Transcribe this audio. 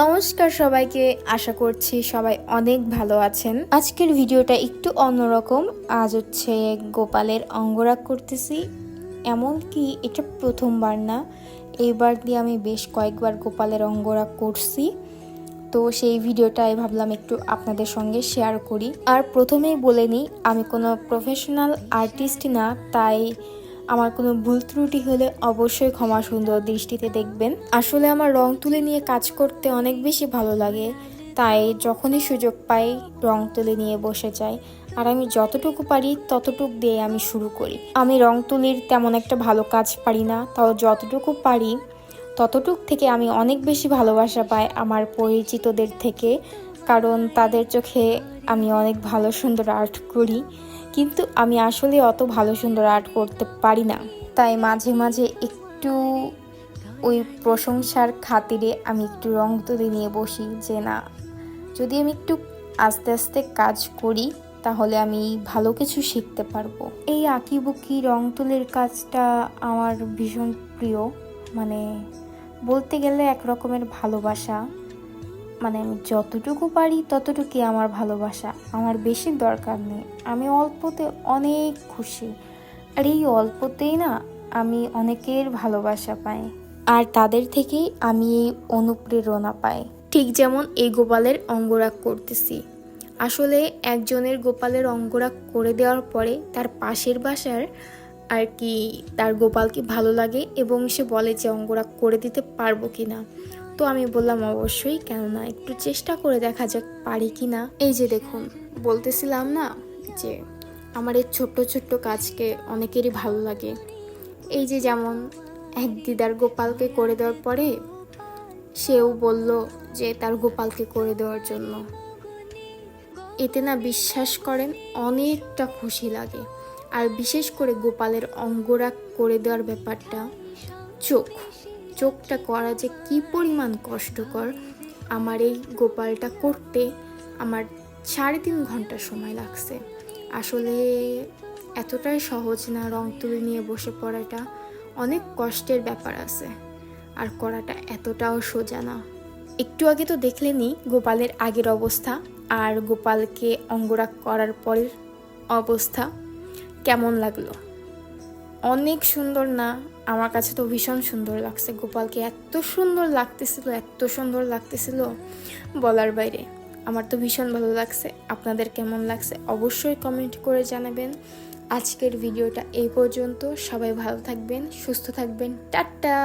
নমস্কার সবাইকে, আশা করছি সবাই অনেক ভালো আছেন। আজকের ভিডিওটা একটু অন্যরকম। আজ হচ্ছে গোপালের অঙ্গরাগ করতেছি। এমনকি এটা প্রথমবার না, এইবার দিয়ে আমি বেশ কয়েকবার গোপালের অঙ্গরাগ করছি। তো সেই ভিডিওটাই ভাবলাম একটু আপনাদের সঙ্গে শেয়ার করি। আর প্রথমেই বলে নিই, আমি কোনো প্রফেশনাল আর্টিস্ট না, তাই আমার কোনো ভুল ত্রুটি হলে অবশ্যই ক্ষমা সুন্দর দৃষ্টিতে দেখবেন। আসলে আমার রং তুলি নিয়ে কাজ করতে অনেক বেশি ভালো লাগে। তাই যখনই সুযোগ পাই, রং তুলি নিয়ে বসে যাই। আর আমি যতটুকু পারি, ততটুক দিয়ে আমি শুরু করি। আমি রং তুলির তেমন একটা ভালো কাজ পারি না। তাও যতটুকু পারি, ততটুক থেকে আমি অনেক বেশি ভালোবাসা পাই আমার পরিচিতদের থেকে। কারণ তাদের চোখে আমি অনেক ভালো সুন্দর আর্ট করি, কিন্তু আমি আসলে অত ভালো সুন্দর আর্ট করতে পারি না। তাই মাঝে মাঝে একটু ওই প্রশংসার খাতিরে আমি একটু রং তুলি নিয়ে বসি যে না, যদি আমি একটু আস্তে আস্তে কাজ করি, তাহলে আমি ভালো কিছু শিখতে পারব। এই আঁকিবুকি রং তুলির কাজটা আমার ভীষণ প্রিয়। মানে বলতে গেলে এক রকমের ভালোবাসা। মানে আমি যতটুকু পারি ততটুকুই আমার ভালোবাসা। আমার বেশি দরকার নেই। আমি অল্পতে অনেক খুশি। আর এই অল্পতেই না আমি অনেকের ভালোবাসা পাই। আর তাদের থেকেই আমি এই অনুপ্রেরণা পাই। ঠিক যেমন এই গোপালের অঙ্গরাগ করতেছি। আসলে একজনের গোপালের অঙ্গরাগ করে দেওয়ার পরে তার পাশের বাসার আর কি তার গোপালকে ভালো লাগে এবং সে বলে যে অঙ্গরাগ করে দিতে পারব কি না তো আমি বললাম, অবশ্যই, কেননা একটু চেষ্টা করে দেখা যাক পারি কি না। এই যে দেখুন, বলতেছিলাম না যে আমার এই ছোট্ট ছোট্ট কাজকে অনেকেরই ভালো লাগে। এই যে যেমন এক দিদার গোপালকে করে দেওয়ার পরে সেও বলল যে তার গোপালকে করে দেওয়ার জন্য। এতে না বিশ্বাস করেন, অনেকটা খুশি লাগে। আর বিশেষ করে গোপালের অঙ্গরাগ করে দেওয়ার ব্যাপারটা চোখ চোখটা করা যে কি পরিমাণ কষ্টকর, আমার এই গোপালটা করতে আমার সাড়ে তিন ঘণ্টা সময় লাগছে। আসলে এতটাই সহজ না রং তুলি নিয়ে বসে পড়াটা? অনেক কষ্টের ব্যাপার আছে। আর করাটা এতটাও সোজা না। একটু আগে তো দেখলেনি গোপালের আগের অবস্থা আর গোপালকে অঙ্গরাগ করার পরের অবস্থা। কেমন লাগল? অনেক সুন্দর না? আমার কাছে তো ভীষণ সুন্দর লাগছে। গোপালকে এত সুন্দর লাগতেছিল, এত সুন্দর লাগতেছিল বলার বাইরে। আমার তো ভীষণ ভালো লাগছে। আপনাদের কেমন লাগছে অবশ্যই কমেন্ট করে জানাবেন। আজকের ভিডিওটা এই পর্যন্ত। সবাই ভালো থাকবেন, সুস্থ থাকবেন। টাটা!